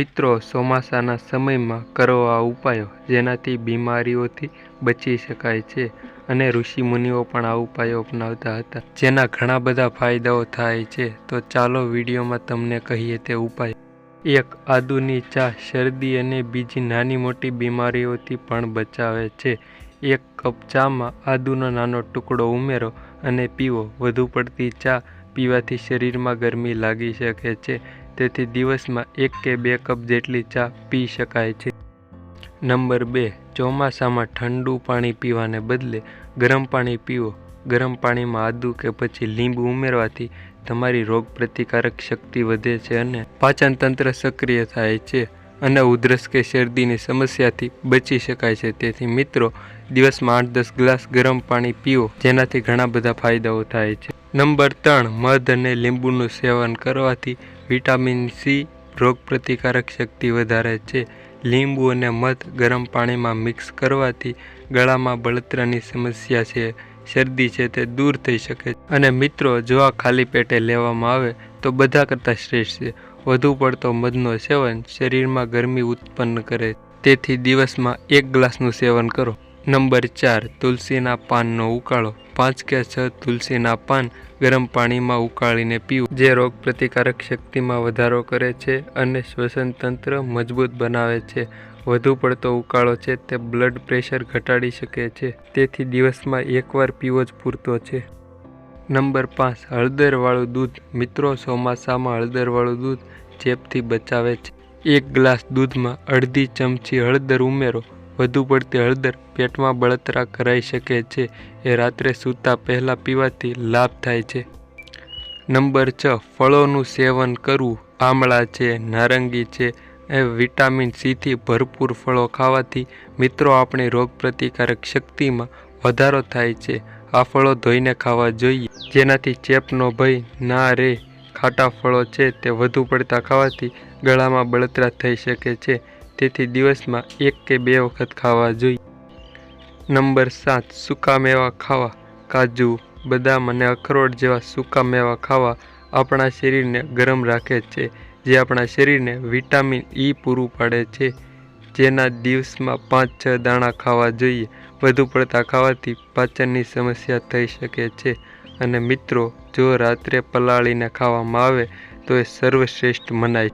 મિત્રો, ચોમાસાના સમયમાં કરો આ ઉપાયો જેનાથી બીમારીઓથી બચી શકાય છે અને ઋષિમુનિઓ પણ આ ઉપાયો અપનાવતા હતા. જેના ઘણા બધા ફાયદાઓ થાય છે. તો ચાલો વિડીયોમાં તમને કહીએ તે ઉપાય. એક, આદુની ચા શરદી અને બીજી નાની મોટી બીમારીઓથી પણ બચાવે છે. એક કપ ચામાં આદુનો નાનો ટુકડો ઉમેરો અને પીવો. વધુ પડતી ચા પીવાથી શરીરમાં ગરમી લાગી શકે છે. તેથી દિવસમાં એક કે બે કપ જેટલી ચા પી શકાય છે. નંબર બે, ચોમાસામાં ઠંડુ પાણી પીવાને બદલે ગરમ પાણી પીવો. ગરમ પાણીમાં આદુ કે પછી લીંબુ ઉમેરવાથી તમારી રોગ પ્રતિકારક શક્તિ વધે છે અને પાચન તંત્ર સક્રિય થાય છે અને ઉધરસ કે શરદીની સમસ્યાથી બચી શકાય છે. તેથી મિત્રો, દિવસમાં આઠ દસ ગ્લાસ ગરમ પાણી પીવો જેનાથી ઘણા બધા ફાયદાઓ થાય છે. નંબર ત્રણ, મધ અને લીંબુનું સેવન કરવાથી વિટામિન સી રોગ પ્રતિકારક શક્તિ વધારે છે. લીંબુ અને મધ ગરમ પાણીમાં મિક્સ કરવાથી ગળામાં બળતરાની સમસ્યા છે, શરદી છે તે દૂર થઈ શકે અને મિત્રો, જો આ ખાલી પેટે લેવામાં આવે તો બધા કરતાં શ્રેષ્ઠ છે. વધુ પડતો મધનો સેવન શરીરમાં ગરમી ઉત્પન્ન કરે તેથી દિવસમાં એક ગ્લાસનું સેવન કરો. નંબર ચાર, તુલસીના પાનનો ઉકાળો. પાંચ કે છ, તુલસીના પાન ગરમ પાણીમાં ઉકાળીને પીવું, જે રોગ પ્રતિકારક શક્તિમાં વધારો કરે છે અને શ્વસન તંત્ર મજબૂત બનાવે છે. વધુ પડતો ઉકાળો છે તે બ્લડ પ્રેશર ઘટાડી શકે છે, તેથી દિવસમાં એકવાર પીવો જ પૂરતો છે. નંબર પાંચ, હળદરવાળું દૂધ. મિત્રો, ચોમાસામાં હળદરવાળું દૂધ ચેપથી બચાવે છે. એક ગ્લાસ દૂધમાં અડધી ચમચી હળદર ઉમેરો. વધુ પડતી હળદર પેટમાં બળતરા કરાઈ શકે છે. એ રાત્રે સૂતા પહેલાં પીવાથી લાભ થાય છે. નંબર છ, ફળોનું સેવન કરવું. આમળા છે, નારંગી છે. એ વિટામિન સીથી ભરપૂર ફળો ખાવાથી મિત્રો આપણી રોગ પ્રતિકારક શક્તિમાં વધારો થાય છે. આ ફળો ધોઈને ખાવા જોઈએ. જેનાથી ચેપનો ભય ના રહે ખાટા ફળો છે તે વધુ પડતા ખાવાથી ગળામાં બળતરા થઈ શકે છે. તેથી દિવસમાં એક કે બે વખત ખાવા જોઈએ. નંબર સાત, સૂકા મેવા ખાવા. કાજુ, બદામ અને અખરોટ જેવા સૂકા મેવા ખાવા આપણા શરીરને ગરમ રાખે છે, જે આપણા શરીરને વિટામિન ઈ પૂરું પાડે છે. જેના દિવસમાં પાંચ, છ દાણા ખાવા જોઈએ. વધુ પડતા ખાવાથી પાચનની સમસ્યા થઈ શકે છે. અને મિત્રો, જો રાત્રે પલાળીને ખાવામાં આવે, તો એ સર્વશ્રેષ્ઠ મનાય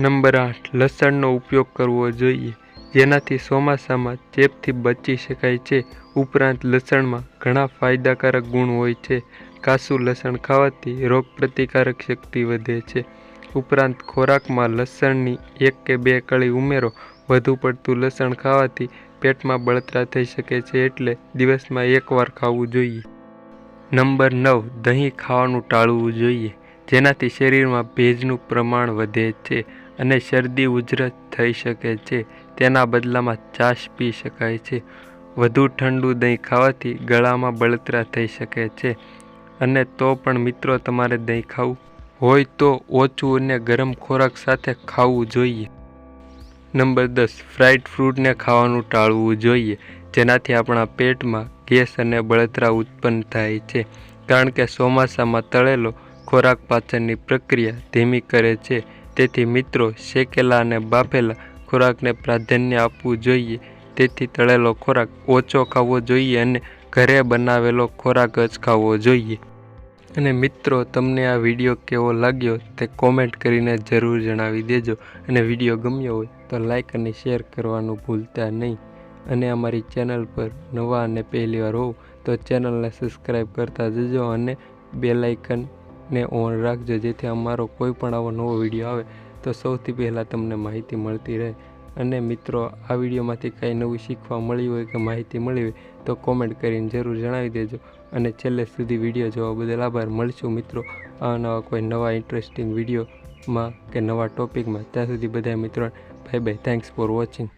નંબર આઠ, લસણનો ઉપયોગ કરવો જોઈએ. જેનાથી ચોમાસામાં ચેપથી બચી શકાય છે. ઉપરાંત લસણમાં ઘણા ફાયદાકારક ગુણ હોય છે. કાસું લસણ ખાવાથી રોગ પ્રતિકારક શક્તિ વધે છે. ઉપરાંત ખોરાકમાં લસણની એક કે બે કળી ઉમેરો, વધુ પડતું લસણ ખાવાથી પેટમાં બળતરા થઈ શકે છે એટલે દિવસમાં એકવાર ખાવું જોઈએ. નંબર નવ, દહીં ખાવાનું ટાળવું જોઈએ. જેનાથી શરીરમાં ભેજનું પ્રમાણ વધે છે. અને શરદી ઉજરત થઈ શકે છે. તેના બદલામાં છાશ પી શકાય છે. વધુ ઠંડુ દહીં ખાવાથી ગળામાં બળતરા થઈ શકે છે. અને તો પણ મિત્રો, તમારે દહીં ખાવું હોય તો ઓછું અને ગરમ ખોરાક સાથે ખાવું જોઈએ. નંબર દસ, ફ્રાઈડ ફ્રૂટને ખાવાનું ટાળવું જોઈએ, જેનાથી આપણા પેટમાં ગેસ અને બળતરા ઉત્પન્ન થાય છે. કારણ કે ચોમાસામાં તળેલો ખોરાક પાચનની પ્રક્રિયા ધીમી કરે છે. તેથી મિત્રો શેકેલા અને બાફેલા ખોરાકને પ્રાધાન્ય આપવું જોઈએ. તેથી તળેલો ખોરાક ઓછો ખાવો જોઈએ અને ઘરે બનાવેલો ખોરાક જ ખાવો જોઈએ. અને મિત્રો, તમને આ વીડિયો કેવો લાગ્યો તે કોમેન્ટ કરીને જરૂર જણાવી દેજો. અને વીડિયો ગમ્યો હોય તો લાઈક અને શેર કરવાનું ભૂલતા નહીં. અને અમારી ચેનલ પર નવા અને પહેલીવાર હોવ તો ચેનલને સબસ્ક્રાઈબ કરતા જજો અને બેલ આઇકનને ઓન રાખજો, જેથી અમારો કોઈ પણ આવો નવો વીડિયો આવે તો સૌથી પહેલાં તમને માહિતી મળતી રહે. અને મિત્રો, આ વિડીયોમાંથી કાંઈ નવું શીખવા મળ્યું હોય કે માહિતી મળી હોય તો કોમેન્ટ કરીને જરૂર જણાવી દેજો. અને છેલ્લે સુધી વીડિયો જોવા બદલ આભાર. મળશું મિત્રો, આ નવા કોઈ નવા ઇન્ટરેસ્ટિંગ વિડીયોમાં કે નવા ટોપિકમાં ત્યાં સુધી બધા મિત્રો bye bye thanks for watching